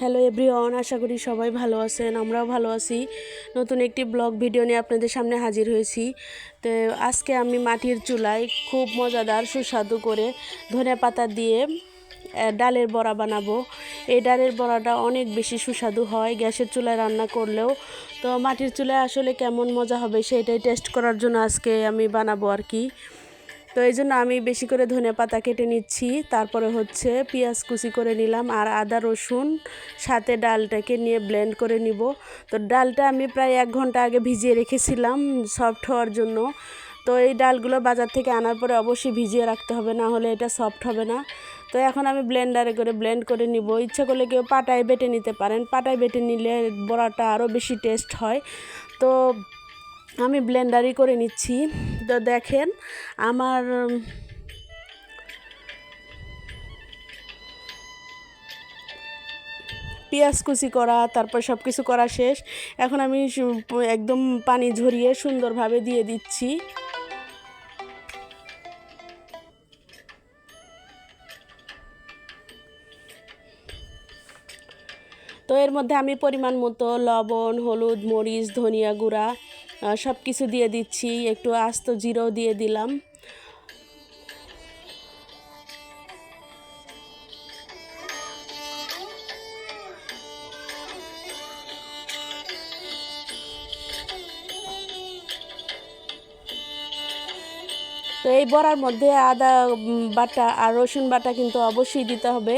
Hello everyone, আশা করি সবাই ভালো আছেন, আমরাও ভালো আছি। নতুন একটি ব্লগ ভিডিও নিয়ে আপনাদের সামনে হাজির হয়েছি। তো আজকে আমি মাটির চুলায় খুব মজাদার, সুস্বাদু করে ধনে পাতা দিয়ে ডালের বড়া বানাবো। এই ডালের বড়াটা অনেক বেশি সুস্বাদু হয়, গ্যাসের চুলায় রান্না করলেও। তো মাটির চুলায় আসলে কেমন মজা হবে সেটাই টেস্ট করার জন্য আজকে আমি বানাবো আর কি। তো এই জন্য আমি বেশি করে ধনে পাতা কেটে নিচ্ছি। তারপরে হচ্ছে পেঁয়াজ কুচি করে নিলাম আর আদা, রসুন, সাথে ডালটাকে নিয়ে ব্লেন্ড করে নিব। তো ডালটা আমি প্রায় এক ঘণ্টা আগে ভিজিয়ে রেখেছিলাম সফট হওয়ার জন্য। তো এই ডালগুলো বাজার থেকে আনার পরে অবশ্যই ভিজিয়ে রাখতে হবে, না হলে এটা সফট হবে না। তো এখন আমি ব্লেন্ডারে করে ব্লেন্ড করে নিব। ইচ্ছা করলে কেউ পাটায় বেটে নিতে পারেন। পাটায় বেটে নিলে বড়াটা আরও বেশি টেস্ট হয়। তো আমি ব্লেন্ডারই করে নিচ্ছি। তো দেখেন, আমার পেঁয়াজ কুচি করা, তারপর সব কিছু করা শেষ। এখন আমি একদম পানি ঝরিয়ে সুন্দরভাবে দিয়ে দিচ্ছি। তো এর মধ্যে আমি পরিমাণ মতো লবণ, হলুদ, মরিচ, ধনিয়া গুঁড়া সব কিছু দিয়ে দিচ্ছি একটু আস্ত জিরো দিয়ে দিলাম। তো এই বড়ার মধ্যে আদা বাটা আর রসুন বাটা কিন্তু অবশ্যই দিতে হবে।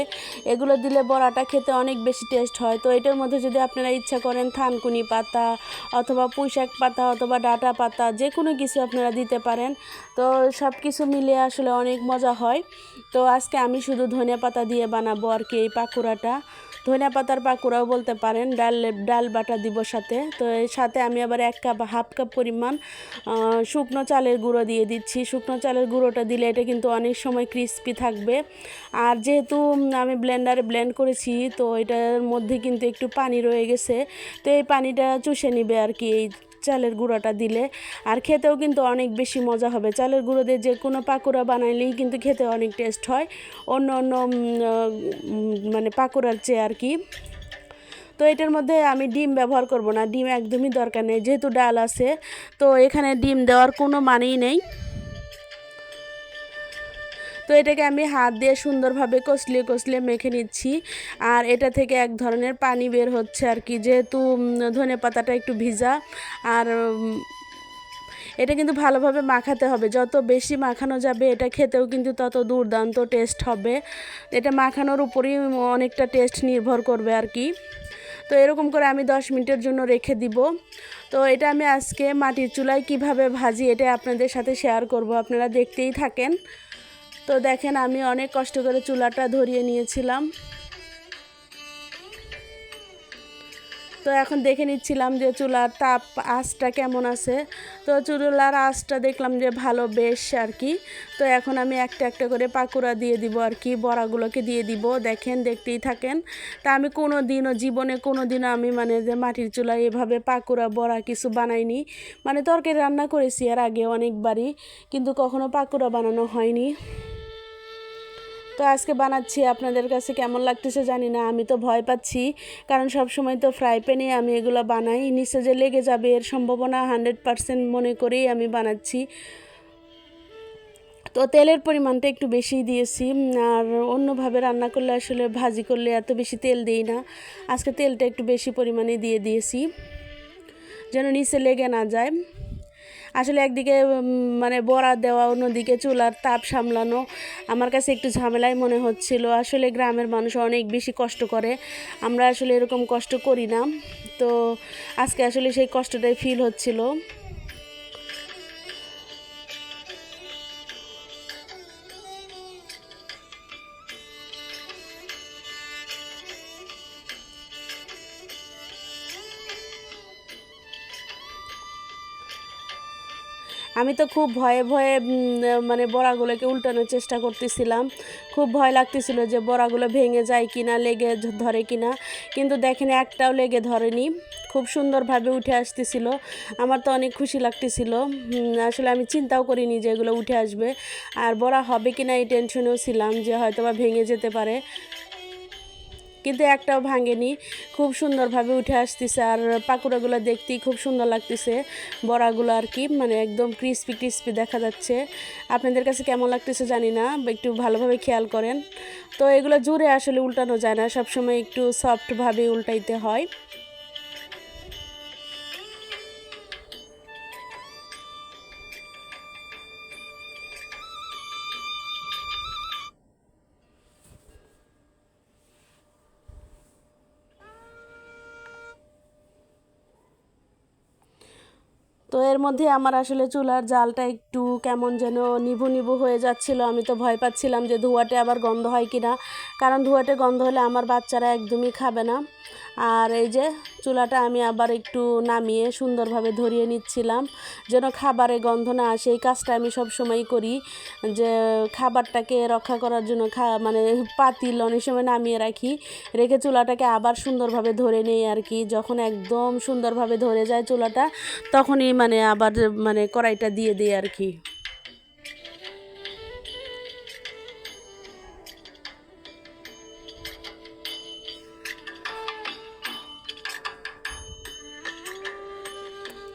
এগুলো দিলে বড়াটা খেতে অনেক বেশি টেস্ট হয়। তো এটার মধ্যে যদি আপনারা ইচ্ছা করেন থানকুনি পাতা অথবা পুঁইশাক পাতা অথবা ডাটা পাতা যে কোনো কিছু আপনারা দিতে পারেন। তো সব কিছু মিলে আসলে অনেক মজা হয়। তো আজকে আমি শুধু ধনে পাতা দিয়ে বানাবো আর কি এই পাকুড়াটা। ধনিয়া পাতার পাকুড়াও বলতে পারেন, ডাল ডাল বাটা দিব সাথে। তো এর সাথে আমি আবার এক কাপ, হাফ কাপ পরিমাণ শুকনো চালের গুঁড়ো দিয়ে দিচ্ছি। শুকনো চালের গুঁড়োটা দিলে এটা কিন্তু অনেক সময় ক্রিস্পি থাকবে। আর যেহেতু আমি ব্লেন্ডারে ব্লেন্ড করেছি, তো এটার মধ্যে কিন্তু একটু পানি রয়ে গেছে। তো এই পানিটা চুষে নিবে আর কি, এই চালের গুঁড়োটা দিলে আর খেতেও কিন্তু অনেক বেশি মজা হবে। চালের গুঁড়ো দিয়ে যে কোনো পাকোড়া বানাইলেই কিন্তু খেতে অনেক টেস্ট হয়। অন্য অন্য মানে পাকোড়ার চেয়ে আর কি। তো এটার মধ্যে আমি ডিম ব্যবহার করব না, ডিম একদমই দরকার নেই। যেহেতু ডাল আছে, তো এখানে ডিম দেওয়ার কোনো মানেই নেই। তো এটাকে আমি হাত দিয়ে সুন্দরভাবে কষলিয়ে কষলিয়ে মেখে নিচ্ছি। আর এটা থেকে এক ধরনের পানি বের হচ্ছে আর কি, যেহেতু ধনে পাতাটা একটু ভিজা। আর এটা কিন্তু ভালোভাবে মাখাতে হবে। যত বেশি মাখানো যাবে, এটা খেতেও কিন্তু তত দুর্দান্ত টেস্ট হবে। এটা মাখানোর উপরই অনেকটা টেস্ট নির্ভর করবে আর কি। তো এরকম করে আমি দশ মিনিটের জন্য রেখে দিব। তো এটা আমি আজকে মাটির চুলায় কীভাবে ভাজি, এটা আপনাদের সাথে শেয়ার করব। আপনারা দেখতেই থাকেন। তো দেখেন, আমি অনেক কষ্ট করে চুলাটা ধরিয়ে নিয়েছিলাম। তো এখন দেখে নিচ্ছিলাম যে চুলার তাপ, আঁচটা কেমন আছে। তো চুলার আঁচটা দেখলাম যে ভালো বেশ আর কি। তো এখন আমি একটা একটা করে পাকুড়া দিয়ে দিব আর কি, বড়াগুলোকে দিয়ে দিব। দেখেন, দেখতেই থাকেন। তা আমি কোনো দিনও জীবনে কোনো দিনও আমি মানে যে মাটির চুলা এভাবে পাকুড়া, বড়া কিছু বানাইনি। মানে তরকারি রান্না করেছি আর আগে অনেকবারই, কিন্তু কখনো পাকুড়া বানানো হয়নি। তো আজকে বানাচ্ছি আপনাদের কাছে কেমন লাগতেছে জানি না, আমি তো ভয় পাচ্ছি। কারণ সব সময় তো ফ্রাই প্যানে আমি এগুলো বানাই, নিচে যে লেগে যাবে এর সম্ভাবনা হান্ড্রেড পারসেন্ট মনে করেই আমি বানাচ্ছি। তো তেলের পরিমাণটা একটু বেশি দিয়েছি আর অন্যভাবে রান্না করলে আসলে ভাজি করলে এত বেশি তেল দিই না। আজকে তেলটা একটু বেশি পরিমাণে দিয়ে দিয়েছি, যেন নিচে লেগে না যায়। আসলে একদিকে মানে বড়া দেওয়া, অন্যদিকে চুলার তাপ সামলানো, আমার কাছে একটু ঝামেলাই মনে হচ্ছিল। আসলে গ্রামের মানুষ অনেক বেশি কষ্ট করে। আমরা আসলে এরকম কষ্ট করি না। তো আজকে আসলে সেই কষ্টটাই ফিল হচ্ছিল। আমি তো খুব ভয়ে ভয়ে মানে বড়াগুলোকে উল্টানোর চেষ্টা করতেছিলাম। খুব ভয় লাগতেছিল যে বড়াগুলো ভেঙে যায় কিনা, লেগে ধরে কিনা। কিন্তু দেখেন একটাও লেগে ধরেনি। খুব সুন্দরভাবে উঠে আসতেছিল। আমার তো অনেক খুশি লাগতেছিল। আসলে আমি চিন্তাও করিনি যে এগুলো উঠে আসবে। আর বড়া হবে কিনা এই টেনশনেও ছিলাম যে হয়তো বা ভেঙে যেতে পারে। কিন্তু একটাও ভাঙেনি। খুব সুন্দরভাবে উঠে আসতেছে আর পাকুড়াগুলো দেখতেই খুব সুন্দর লাগতেছে। বড়াগুলো আর কি মানে একদম ক্রিস্পি ক্রিস্পি দেখা যাচ্ছে। আপনাদের কাছে কেমন লাগতেছে জানি না, একটু ভালোভাবে খেয়াল করেন। তো এগুলো জোরে আসলে উল্টানো যায় না, সবসময় একটু সফটভাবে উল্টাইতে হয়। তো এর মধ্যে আমার আসলে চুলার জালটা একটু কেমন যেন নিভু নিভু হয়ে যাচ্ছিল। আমি তো ভয় পাচ্ছিলাম যে ধোয়াটে আবার গন্ধ হয় কি না কারণ ধোয়াটে গন্ধ হলে আমার বাচ্চারা একদমই খাবে না। আর এই যে চুলাটা আমি আবার একটু নামিয়ে সুন্দরভাবে ধরিয়ে নিচ্ছিলাম, যেন খাবারে গন্ধ না আসে। এই কাজটা আমি সব সময় করি, যে খাবারটাকে রক্ষা করার জন্য খা মানে পাতিল অনেক সময় নামিয়ে রাখি, রেখে চুলাটাকে আবার সুন্দরভাবে ধরে নেই আর কি। যখন একদম সুন্দরভাবে ধরে যায় চুলাটা, তখনই মানে আবার মানে কড়াইটা দিয়ে দিই আর কি।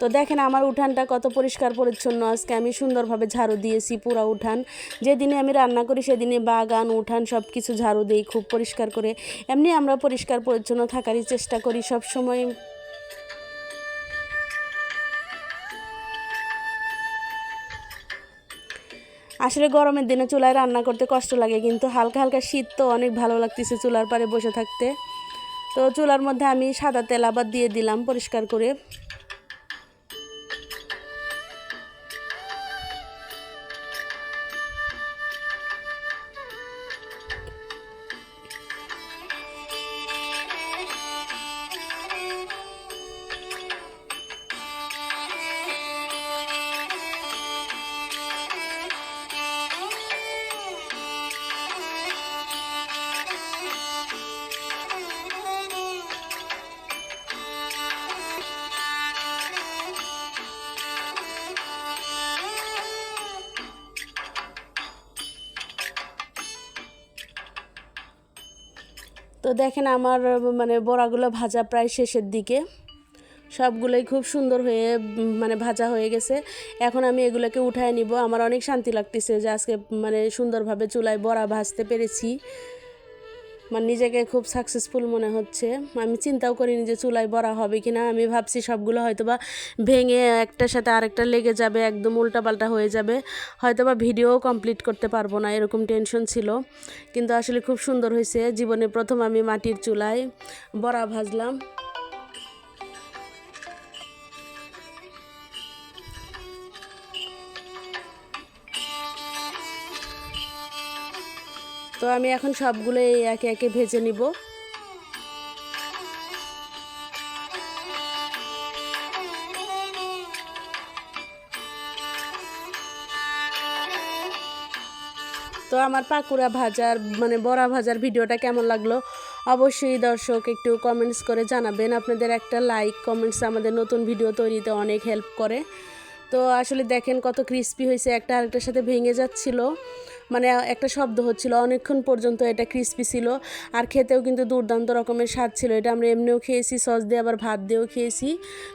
তো দেখেন আমার উঠানটা কত পরিষ্কার পরিচ্ছন্ন আজকে। আমি সুন্দরভাবে ঝাড়ু দিয়েছি পুরো উঠান। যেদিনে আমি রান্না করি সেদিনে বাগান, উঠান সব কিছু ঝাড়ু দিই খুব পরিষ্কার করে। এমনি আমরা পরিষ্কার পরিচ্ছন্ন থাকারই চেষ্টা করি সব সময় আসলে গরমের দিনে চুলায় রান্না করতে কষ্ট লাগে, কিন্তু হালকা হালকা শীত তো অনেক ভালো লাগতেছে চুলার পারে বসে থাকতে। তো চুলার মধ্যে আমি সাদা তেল আবার দিয়ে দিলাম পরিষ্কার করে। তো দেখেন আমার মানে বড়াগুলো ভাজা প্রায় শেষের দিকে। সবগুলোই খুব সুন্দর হয়ে মানে ভাজা হয়ে গেছে। এখন আমি এগুলোকে উঠায় নিব। আমার অনেক শান্তি লাগতেছে যে আজকে মানে সুন্দরভাবে চুলায় বড়া ভাজতে পেরেছি। মানে নিজেকে খুব সাকসেসফুল মনে হচ্ছে। আমি চিন্তাও করিনি যে চুলায় বড়া হবে কি না আমি ভাবছি সবগুলো হয়তোবা ভেঙে একটার সাথে আরেকটা লেগে যাবে, একদম উল্টাপাল্টা হয়ে যাবে। হয়তোবা ভিডিও কমপ্লিট করতে পারব না, এরকম টেনশন ছিল। কিন্তু আসলে খুব সুন্দর হয়েছে। জীবনে প্রথম আমি মাটির চুলায় বড়া ভাজলাম। তো আমি এখন সবগুলো এই একে একে ভেজে নিব। তো আমার পাকুড়া ভাজার মানে বড়া ভাজার ভিডিওটা কেমন লাগল? অবশ্যই দর্শক একটু কমেন্টস করে জানাবেন। আপনাদের একটা লাইক কমেন্টস আমাদের নতুন ভিডিও তৈরিতে অনেক হেল্প করে। তো আসলে দেখেন কত ক্রিস্পি হয়েছে। একটা আরেকটার সাথে ভেঙে যাচ্ছিল। মানে একটা শব্দ হচ্ছিল, অনেকক্ষণ পর্যন্ত এটা ক্রিস্পি ছিল আর খেতেও কিন্তু দুর্দান্ত রকমের স্বাদ ছিল। এটা আমরা এমনিও খেয়েছি সস দিয়ে আবার ভাত দিয়েও খেয়েছি।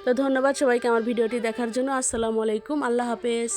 তো ধন্যবাদ সবাইকে আমার ভিডিওটি দেখার জন্য। আসসালামু আলাইকুম, আল্লাহ হাফেজ।